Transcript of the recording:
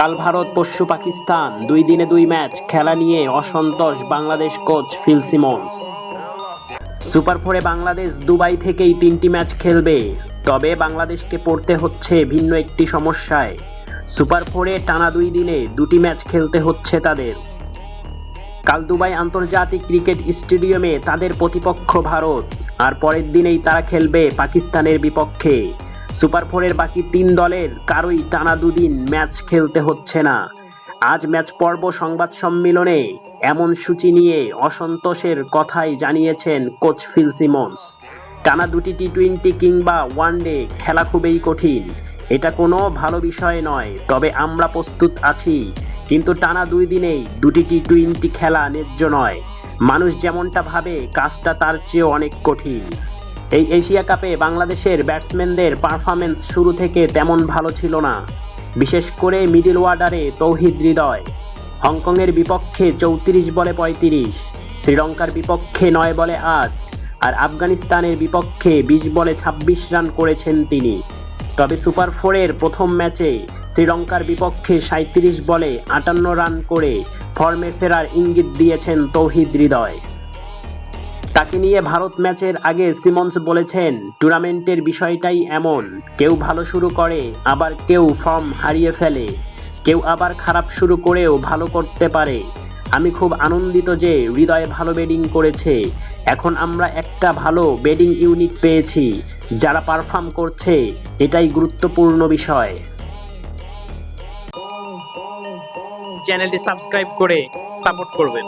কাল ভারত পশু পাকিস্তান। দুই দিনে দুই ম্যাচ, খেলা নিয়ে অসন্তোষ Bangladesh coach Phil Simmons. Super ফোরে বাংলাদেশ দুবাই থেকেই তিনটি ম্যাচ খেলবে। তবে বাংলাদেশকে পড়তে হচ্ছে ভিন্ন একটি সমস্যায়। সুপার ফোরে টানা দুই দিনে দুটি ম্যাচ খেলতে হচ্ছে তাদের। কাল দুবাই আন্তর্জাতিক ক্রিকেট স্টেডিয়ামে তাদের প্রতিপক্ষ ভারত। আর পরের দিনেই তারা খেলবে পাকিস্তানের বিপক্ষে। সুপার ফোরের বাকি তিন দলের কারোই টানা দুদিন ম্যাচ খেলতে হচ্ছে না। আজ ম্যাচ পর্ব সংবাদ সম্মেলনে এমন সূচি নিয়ে অসন্তোষের কথাই জানিয়েছেন কোচ ফিল টানা দুটি টি টোয়েন্টি কিংবা ওয়ানডে খেলা খুবই কঠিন। এটা কোনো ভালো বিষয় নয়, তবে আমরা প্রস্তুত আছি। কিন্তু টানা দুই দিনেই দুটি টি টোয়েন্টি খেলা ন্যায্য নয়। মানুষ যেমনটা ভাবে, কাজটা তার চেয়ে অনেক কঠিন। এই এশিয়া কাপে বাংলাদেশের ব্যাটসম্যানদের পারফরমেন্স শুরু থেকে তেমন ভালো ছিল না। বিশেষ করে মিডিল ওয়ার্ডারে তৌহিদ হৃদয়। হংকংয়ের বিপক্ষে চৌত্রিশ বলে পঁয়ত্রিশ, শ্রীলঙ্কার বিপক্ষে নয় বলে আট, আর আফগানিস্তানের বিপক্ষে বিশ বলে ছাব্বিশ রান করেছেন তিনি। তবে সুপার ফোরের প্রথম ম্যাচে শ্রীলঙ্কার বিপক্ষে সাঁত্রিশ বলে আটান্ন রান করে ফর্মে ফেরার ইঙ্গিত দিয়েছেন তৌহিদ হৃদয়। তাকে নিয়ে ভারত ম্যাচের আগে সিমন্স বলেছেন, টুর্নামেন্টের বিষয়টাই এমন, কেউ ভালো শুরু করে, আবার কেউ ফর্ম হারিয়ে ফেলে, কেউ আবার খারাপ শুরু করেও ভালো করতে পারে। আমি খুব আনন্দিত যে হৃদয় ভালো ব্যাটিং করেছে। এখন আমরা একটা ভালো ব্যাটিং ইউনিট পেয়েছি, যারা পারফর্ম করছে, এটাই গুরুত্বপূর্ণ বিষয়। চ্যানেলটি সাবস্ক্রাইব করে সাপোর্ট করবেন।